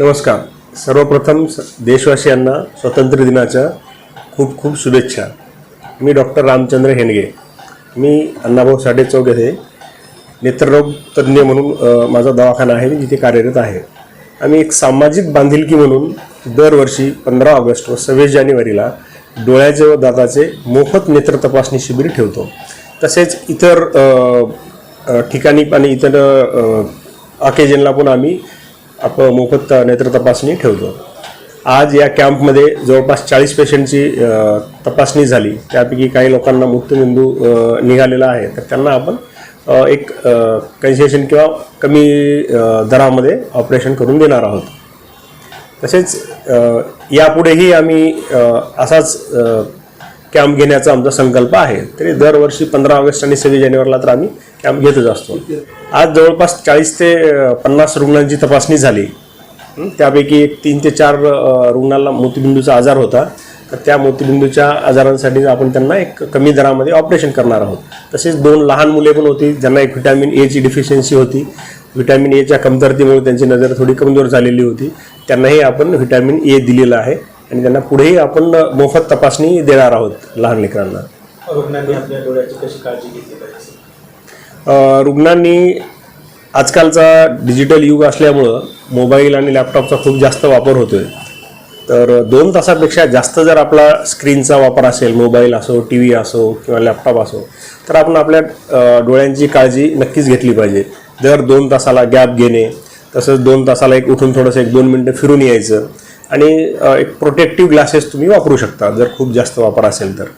नमस्कार. सर्वप्रथम स- देशवासियांना स्वातंत्र्य दिनाच्या खूप खूप शुभेच्छा. मी डॉक्टर रामचंद्र हेंडगे मी अण्णाभाऊ साठे चौक येथे नेत्ररोग तज्ज्ञ म्हणून माझा दवाखाना आहे जिथे कार्यरत आहे. आम्ही एक सामाजिक बांधिलकी म्हणून दरवर्षी पंधरा ऑगस्ट व सव्वीस जानेवारीला डोळ्याचे व दाताचे मोफत नेत्र तपासणी शिबिर ठेवतो. तसेच इतर ठिकाणी आणि इतर ऑकेजनला पण आम्ही आप मोफत नेत्र तपासणी ठेवतो. आज या कॅम्पमध्ये जवळपास चाळीस पेशंटची तपासणी झाली. त्यापैकी काही लोकांना मुक्तबिंदू निघालेला आहे. तर त्यांना आपण एक कन्सेशन किंवा कमी दरामध्ये ऑपरेशन करून देणार आहोत. तसेच यापुढेही आम्ही असाच कॅम्प घेण्याचा आमचा संकल्प आहे. तरी दरवर्षी पंधरा ऑगस्ट आणि सव्वीस जानेवारीला तर आम्ही कॅम्प घेतच असतो. आज जवळपास चाळीस ते पन्नास रुग्णांची तपासणी झाली. त्यापैकी एक तीन ते चार रुग्णाला रुग्णांना मोतीबिंदूचा आजार होता. तर त्या मोतीबिंदूच्या आजारांसाठी आपण त्यांना एक कमी दरामध्ये ऑपरेशन करणार आहोत. तसेच दोन लहान मुले पण होती ज्यांना एक व्हिटॅमिन एची डिफिशियन्सी होती. व्हिटॅमिन एच्या कमतरतेमुळे त्यांची नजर थोडी कमजोर झालेली होती. त्यांनाही आपण व्हिटॅमिन ए दिलेलं आहे. आणि त्यांना पुढेही आपण मोफत तपासणी देणार आहोत लहान लेकरांना. रुग्णांनी आपल्या डोळ्याची कशी काळजी घेतली पाहिजे? अ, रुग्णांनी आजकालचा डिजिटल युग असल्यामुळं मोबाईल आणि लॅपटॉपचा खूप जास्त वापर होतोय. तर दोन तासापेक्षा जास्त जर आपला स्क्रीनचा वापर असेल मोबाईल असो टी व्ही असो किंवा लॅपटॉप असो तर आपण आपल्या डोळ्यांची काळजी नक्कीच घेतली पाहिजे. दर दोन तासाला गॅप घेणे तसंच दोन तासाला एक उठून थोडंसं एक दोन मिनटं फिरून यायचं आणि एक प्रोटेक्टिव्ह ग्लासेस तुम्ही वापरू शकता. जर खूप जास्त वापर असेल तर.